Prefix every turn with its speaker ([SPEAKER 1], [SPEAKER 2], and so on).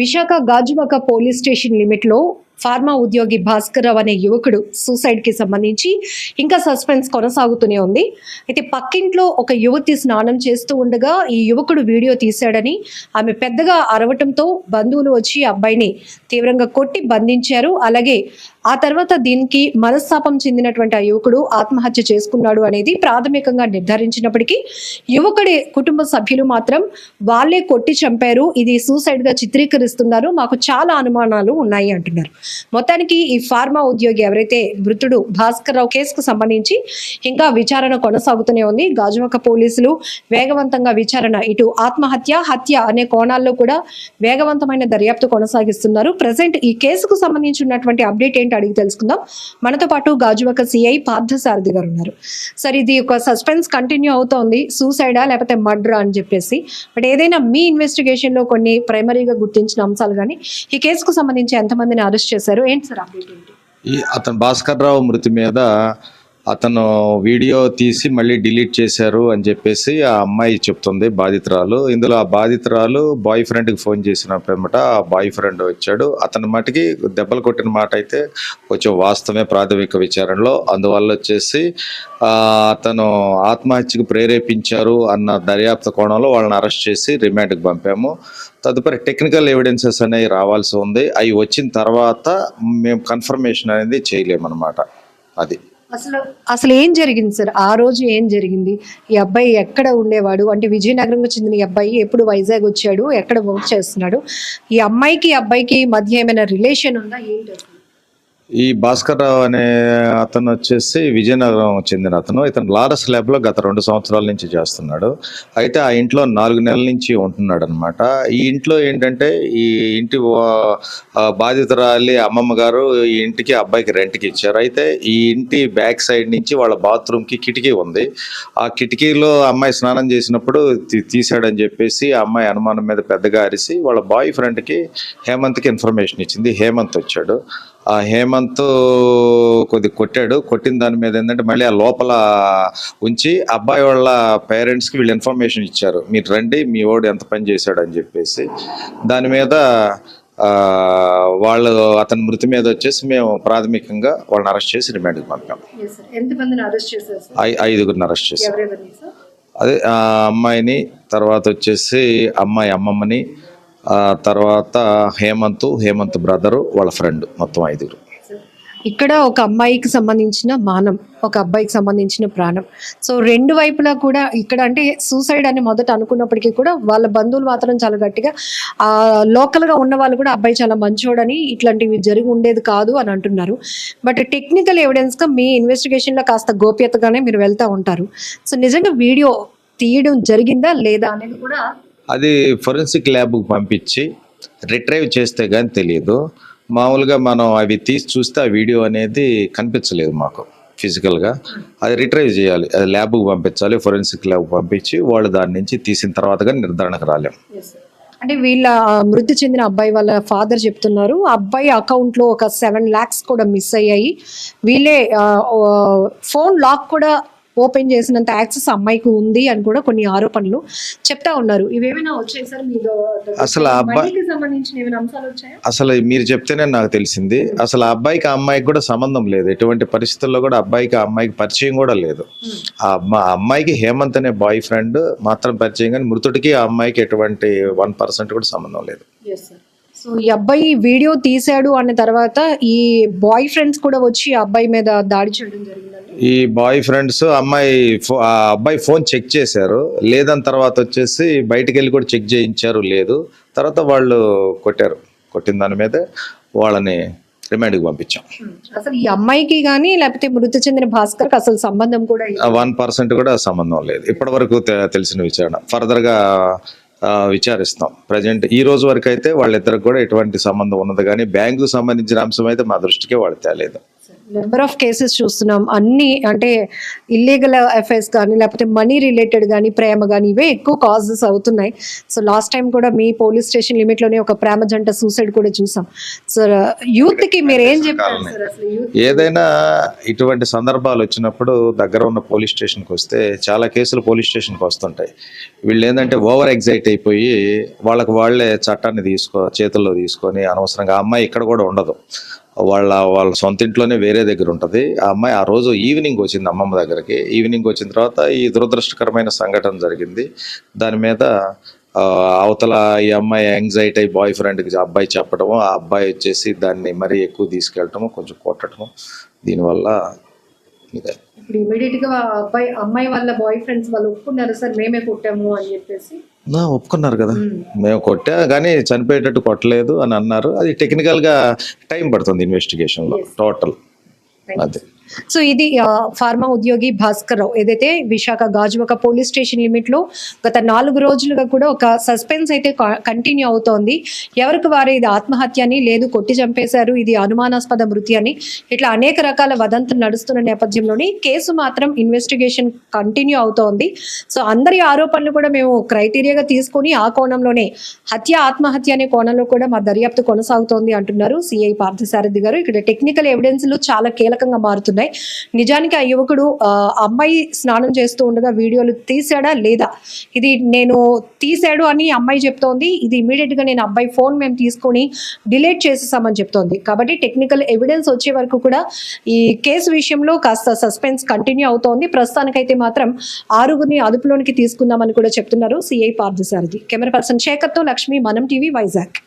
[SPEAKER 1] Visakha Gajuwaka police station లిమిట్లో pharma ఉద్యోగి భాస్కర్ రావు అనే యువకుడు సూసైడ్కి సంబంధించి ఇంకా సస్పెన్స్ కొనసాగుతూనే ఉంది. అయితే పక్కింట్లో ఒక యువతి స్నానం చేస్తూ ఉండగా ఈ యువకుడు వీడియో తీశాడని ఆమె పెద్దగా అరవటంతో బంధువులు వచ్చి అబ్బాయిని తీవ్రంగా కొట్టి బంధించారు. అలాగే ఆ తర్వాత దీనికి మనస్తాపం చెందినటువంటి ఆ యువకుడు ఆత్మహత్య చేసుకున్నాడు అనేది ప్రాథమికంగా నిర్ధారించినప్పటికీ యువకుడి కుటుంబ సభ్యులు మాత్రం వాళ్ళే కొట్టి చంపారు. ఇది సూసైడ్గా చిత్రీకరిస్తున్నారు. మాకు చాలా అనుమానాలు ఉన్నాయి అంటున్నారు. మొత్తానికి ఈ ఫార్మా ఉద్యోగి ఎవరైతే మృతుడు భాస్కర్ రావు కేసుకు సంబంధించి ఇంకా విచారణ కొనసాగుతూనే ఉంది. గాజువాక పోలీసులు వేగవంతంగా విచారణ ఇటు ఆత్మహత్య హత్య అనే కోణాల్లో కూడా వేగవంతమైన దర్యాప్తు కొనసాగిస్తున్నారు. ప్రజెంట్ ఈ కేసుకు సంబంధించి ఉన్నటువంటి అప్డేట్ ఏంటి అడిగి తెలుసుకుందాం. మనతో పాటు గాజువాక సిఐ పార్థసారథి గారు ఉన్నారు. సార్ ఇది ఒక సస్పెన్స్ కంటిన్యూ అవుతోంది. సూసైడా లేకపోతే మర్డరా అని చెప్పేసి. బట్ ఏదైనా మీ ఇన్వెస్టిగేషన్లో కొన్ని ప్రైమరీగా గుర్తించిన అంశాలు కానీ ఈ కేసుకు సంబంధించి ఎంతమందిని అరెస్ట్ చేశారు? ఏంటి సార్ అప్డేట్ ఏంటి?
[SPEAKER 2] ఈ అతను భాస్కర్ రావు మృతి మీద అతను వీడియో తీసి మళ్ళీ డిలీట్ చేశారు అని చెప్పేసి ఆ అమ్మాయి చెప్తుంది బాధితురాలు. ఇందులో ఆ బాధితురాలు బాయ్ ఫ్రెండ్కి ఫోన్ చేసిన ఆ బాయ్ ఫ్రెండ్ వచ్చాడు. అతని మటుకి దెబ్బలు కొట్టిన మాట అయితే కొంచెం వాస్తవమే ప్రాథమిక విచారణలో. అందువల్ల వచ్చేసి అతను ఆత్మహత్యకు ప్రేరేపించారు అన్న దర్యాప్తు కోణంలో వాళ్ళని అరెస్ట్ చేసి రిమాండ్కి పంపాము. తదుపరి టెక్నికల్ ఎవిడెన్సెస్ అనేవి రావాల్సి ఉంది. అవి వచ్చిన తర్వాత మేము కన్ఫర్మేషన్ అనేది చేయలేమన్నమాట. అది.
[SPEAKER 1] అసలు అసలు ఏం జరిగింది సార్? ఆ రోజు ఏం జరిగింది? ఈ అబ్బాయి ఎక్కడ ఉండేవాడు? అంటే విజయనగరంకు చెందిన ఈ అబ్బాయి ఎప్పుడు వైజాగ్ వచ్చాడు? ఎక్కడ వర్క్ చేస్తున్నాడు? ఈ అమ్మాయికి ఈ అబ్బాయికి మధ్య ఏమైనా రిలేషన్ ఉందా? ఏంటి
[SPEAKER 2] ఈ భాస్కర్ రావు అనే అతను వచ్చేసి విజయనగరం చెందిన అతను. ఇతను లారస్ ల్యాబ్లో గత రెండు సంవత్సరాల నుంచి చేస్తున్నాడు. అయితే ఆ ఇంట్లో నాలుగు నెలల నుంచి ఉంటున్నాడు అనమాట ఈ ఇంట్లో ఏంటంటే ఈ ఇంటి బాధితురాలి అమ్మమ్మ గారు ఈ ఇంటికి అబ్బాయికి రెంట్కి ఇచ్చారు. అయితే ఈ ఇంటి బ్యాక్ సైడ్ నుంచి వాళ్ళ బాత్రూమ్కి కిటికీ ఉంది. ఆ కిటికీలో అమ్మాయి స్నానం చేసినప్పుడు తీసాడని తీశాడని చెప్పేసి ఆ అమ్మాయి అనుమానం మీద పెద్దగా అరిసి వాళ్ళ బాయ్ ఫ్రెండ్కి హేమంత్కి ఇన్ఫర్మేషన్ ఇచ్చింది. హేమంత్ వచ్చాడు. ఆ హేమంత్ కొద్ది కొట్టాడు. కొట్టిన దాని మీద ఏంటంటే మళ్ళీ ఆ లోపల ఉంచి అబ్బాయి వాళ్ళ పేరెంట్స్కి వీళ్ళు ఇన్ఫర్మేషన్ ఇచ్చారు. మీరు రండి మీ వాడు ఎంత పని చేశాడు అని చెప్పేసి. దాని మీద వాళ్ళు అతని మృతి మీద వచ్చేసి మేము ప్రాథమికంగా వాళ్ళని అరెస్ట్ చేసి రిమాండ్కి పంపాం.
[SPEAKER 1] ఎంతమందిని అరెస్ట్ చేశారు సార్
[SPEAKER 2] ఐ ఐదుగురిని అరెస్ట్
[SPEAKER 1] సార్
[SPEAKER 2] అదే ఆ అమ్మాయిని తర్వాత వచ్చేసి అమ్మాయి అమ్మమ్మని తర్వాత హేమంత్ హేమంత్ బ్రదరు వాళ్ళ ఫ్రెండ్ మొత్తం ఐదుగురు.
[SPEAKER 1] ఇక్కడ ఒక అమ్మాయికి సంబంధించిన మానం ఒక అబ్బాయికి సంబంధించిన ప్రాణం. సో రెండు వైపులా కూడా ఇక్కడ అంటే సూసైడ్ అని మొదట అనుకున్నప్పటికీ కూడా వాళ్ళ బంధువులు మాత్రం చాలా గట్టిగా ఆ లోకల్గా ఉన్న వాళ్ళు కూడా అబ్బాయి చాలా మంచోడని ఇట్లాంటివి జరిగి ఉండేది కాదు అని అంటున్నారు. బట్ టెక్నికల్ ఎవిడెన్స్గా మీ ఇన్వెస్టిగేషన్లో కాస్త గోప్యతగానే మీరు వెళ్తూ ఉంటారు. సో నిజంగా వీడియో తీయడం జరిగిందా లేదా అనేది కూడా
[SPEAKER 2] అది ఫొరెన్సిక్ ల్యాబ్కి పంపించి రిట్రైవ్ చేస్తే కానీ తెలియదు మామూలుగా మనం అవి తీసి చూస్తే ఆ వీడియో అనేది కనిపించలేదు మాకు ఫిజికల్గా అది రిట్రైవ్ చేయాలి. అది ల్యాబ్కి పంపించాలి ఫొరెన్సిక్ ల్యాబ్కి పంపించి వాళ్ళు దాని నుంచి తీసిన తర్వాత కానీ నిర్ధారణకు రాలేం.
[SPEAKER 1] అంటే వీళ్ళ మృతి చెందిన అబ్బాయి వాళ్ళ ఫాదర్ చెప్తున్నారు. ఆ అబ్బాయి అకౌంట్లో ఒక సెవెన్ ల్యాక్స్ కూడా మిస్ అయ్యాయి. వీళ్ళే ఫోన్ లాక్ కూడా ఓపెన్ చేసినంత యాక్సెస్ అమ్మాయికి ఉంది అని కూడా కొన్ని ఆరోపణలు చెప్తా ఉన్నారు. ఇవేమైనా వచ్చాయి సార్ మీ
[SPEAKER 2] అసలు ఆ అబ్బాయి-
[SPEAKER 1] మనీకి సంబంధించిన ఏమైనా అంశాలు వచ్చాయా?
[SPEAKER 2] అసలు మీరు చెప్తేనే నాకు తెలిసింది. అసలు ఆ అబ్బాయికి ఆ అమ్మాయికి కూడా సంబంధం లేదు. ఎటువంటి పరిస్థితుల్లో కూడా అబ్బాయికి ఆ అమ్మాయికి పరిచయం కూడా లేదు. ఆ అమ్మా ఆ అమ్మాయికి హేమంత్ అనే బాయ్ ఫ్రెండ్ మాత్రం పరిచయం కానీ మృతుడికి ఆ అమ్మాయికి ఎటువంటి వన్ పర్సెంట్ కూడా సంబంధం లేదు.
[SPEAKER 1] సో ఈ అబ్బాయి వీడియో తీశాడు అన్న తర్వాత ఈ బాయ్ ఫ్రెండ్స్ కూడా వచ్చి ఆ అబ్బాయి మీద దాడి చేయడం జరిగిందండి.
[SPEAKER 2] ఈ బాయ్ ఫ్రెండ్స్ అమ్మాయి ఫో- ఆ అబ్బాయి ఫోన్ చెక్ చేశారు. లేదని తర్వాత వచ్చేసి బయటికి వెళ్ళి కూడా చెక్ చేయించారు లేదు. తర్వాత వాళ్ళు కొట్టారు. కొట్టిన దాని మీద వాళ్ళని రిమాండ్కి పంపించాం.
[SPEAKER 1] అసలు ఈ అమ్మాయికి కానీ లేకపోతే మృతి చెందిన భాస్కర్ అసలు సంబంధం కూడా లేదు.
[SPEAKER 2] వన్ పర్సెంట్ కూడా సంబంధం లేదు. ఇప్పటి వరకు తె- తెలిసిన విచారణ. ఫర్దర్గా విచారిస్తాం. ప్రజెంట్ ఈ రోజు వరకు అయితే వాళ్ళిద్దరికి కూడా ఎటువంటి సంబంధం ఉన్నది కానీ బ్యాంకుకు సంబంధించిన అంశం అయితే మా దృష్టికి వాళ్ళు తేలేదు
[SPEAKER 1] నెంబర్ ఆఫ్ కేసెస్ చూస్తున్నాం. అన్ని అంటే ఇల్లీగల్ అఫైర్స్ కానీ లేకపోతే మనీ రిలేటెడ్ కానీ ప్రేమ కానీ ఇవే ఎక్కువ కాజెస్ అవుతున్నాయి. సో లాస్ట్ టైం కూడా మీ పోలీస్ స్టేషన్ లిమిట్లోనే ఒక ప్రేమ జంట సూసైడ్ కూడా చూసాం. సో యూత్కి మీరు ఏం యూత్
[SPEAKER 2] ఏదైనా ఇటువంటి సందర్భాలు వచ్చినప్పుడు దగ్గర ఉన్న పోలీస్ స్టేషన్కి వస్తే చాలా కేసులు పోలీస్ స్టేషన్కి వస్తుంటాయి. వీళ్ళు ఏంటంటే ఓవర్ ఎగ్జైట్ అయిపోయి వాళ్ళకి వాళ్ళే చట్టాన్ని తీసుకో చేతుల్లో తీసుకొని అనవసరంగా అమ్మాయి ఇక్కడ కూడా ఉండదు. వాళ్ళ వాళ్ళ సొంత ఇంట్లోనే వేరే దగ్గర ఉంటుంది. ఆ అమ్మాయి ఆ రోజు ఈవినింగ్ వచ్చింది అమ్మమ్మ దగ్గరికి. ఈవినింగ్ వచ్చిన తర్వాత ఈ దురదృష్టకరమైన సంఘటన జరిగింది. దాని మీద అవతల ఈ అమ్మాయి యాంగ్జైటీ అయి బాయ్ ఫ్రెండ్కి అబ్బాయి చెప్పడము ఆ అబ్బాయి వచ్చేసి దాన్ని మరీ ఎక్కువ తీసుకెళ్ళటము కొంచెం కొట్టడము దీనివల్ల ఇదే.
[SPEAKER 1] ఇప్పుడు ఇమీడియట్గా అబ్బాయి అమ్మాయి వాళ్ళ బాయ్ ఫ్రెండ్స్ వాళ్ళు ఒప్పుకున్నారు సార్ మేమే కొట్టాము అని చెప్పేసి
[SPEAKER 2] నా ఒప్పుకున్నారు కదా. మేము. కొట్టా కానీ చనిపోయేటట్టు కొట్టలేదు అని అన్నారు. అది టెక్నికల్గా టైం పడుతుంది ఇన్వెస్టిగేషన్లో టోటల్ అదే.
[SPEAKER 1] సో ఇది ఆ, ఫార్మా ఉద్యోగి భాస్కర్ రావు. ఏదైతే విశాఖ గాజువాక పోలీస్ స్టేషన్ లిమిట్లో గత నాలుగు రోజులుగా కూడా ఒక సస్పెన్స్ అయితే కంటిన్యూ అవుతోంది. ఎవరికి వారు ఇది ఆత్మహత్య అని లేదు కొట్టి చంపేశారు ఇది అనుమానాస్పద మృతి అని ఇట్లా అనేక రకాల వదంతులు నడుస్తున్న నేపథ్యంలోని కేసు మాత్రం ఇన్వెస్టిగేషన్ కంటిన్యూ అవుతోంది. సో అందరి ఆరోపణలు కూడా మేము క్రైటీరియాగా తీసుకొని ఆ కోణంలోనే హత్య ఆత్మహత్య అనే కోణంలో కూడా మా దర్యాప్తు కొనసాగుతోంది అంటున్నారు సిఐ పార్థసారథి గారు. ఇక్కడ టెక్నికల్ ఎవిడెన్స్లు చాలా కీలకంగా మారుతున్నాయి. నిజానికి ఆ యువకుడు అమ్మాయి స్నానం చేస్తూ ఉండగా వీడియోలు తీసాడా లేదా? ఇది నేను తీసాడు అని అమ్మాయి చెప్తోంది. ఇది ఇమీడియట్గా నేను అబ్బాయి ఫోన్ మేము తీసుకొని డిలీట్ చేసేసామని చెప్తోంది. కాబట్టి టెక్నికల్ ఎవిడెన్స్ వచ్చే వరకు కూడా ఈ కేసు విషయంలో కాస్త సస్పెన్స్ కంటిన్యూ అవుతోంది. ప్రస్తుతానికైతే మాత్రం ఆరుగురిని అదుపులోనికి తీసుకుందామని కూడా చెప్తున్నారు సిఐ పార్థసారథి. కెమెరా పర్సన్ శేఖర్తో లక్ష్మి మనం టీవీ వైజాగ్.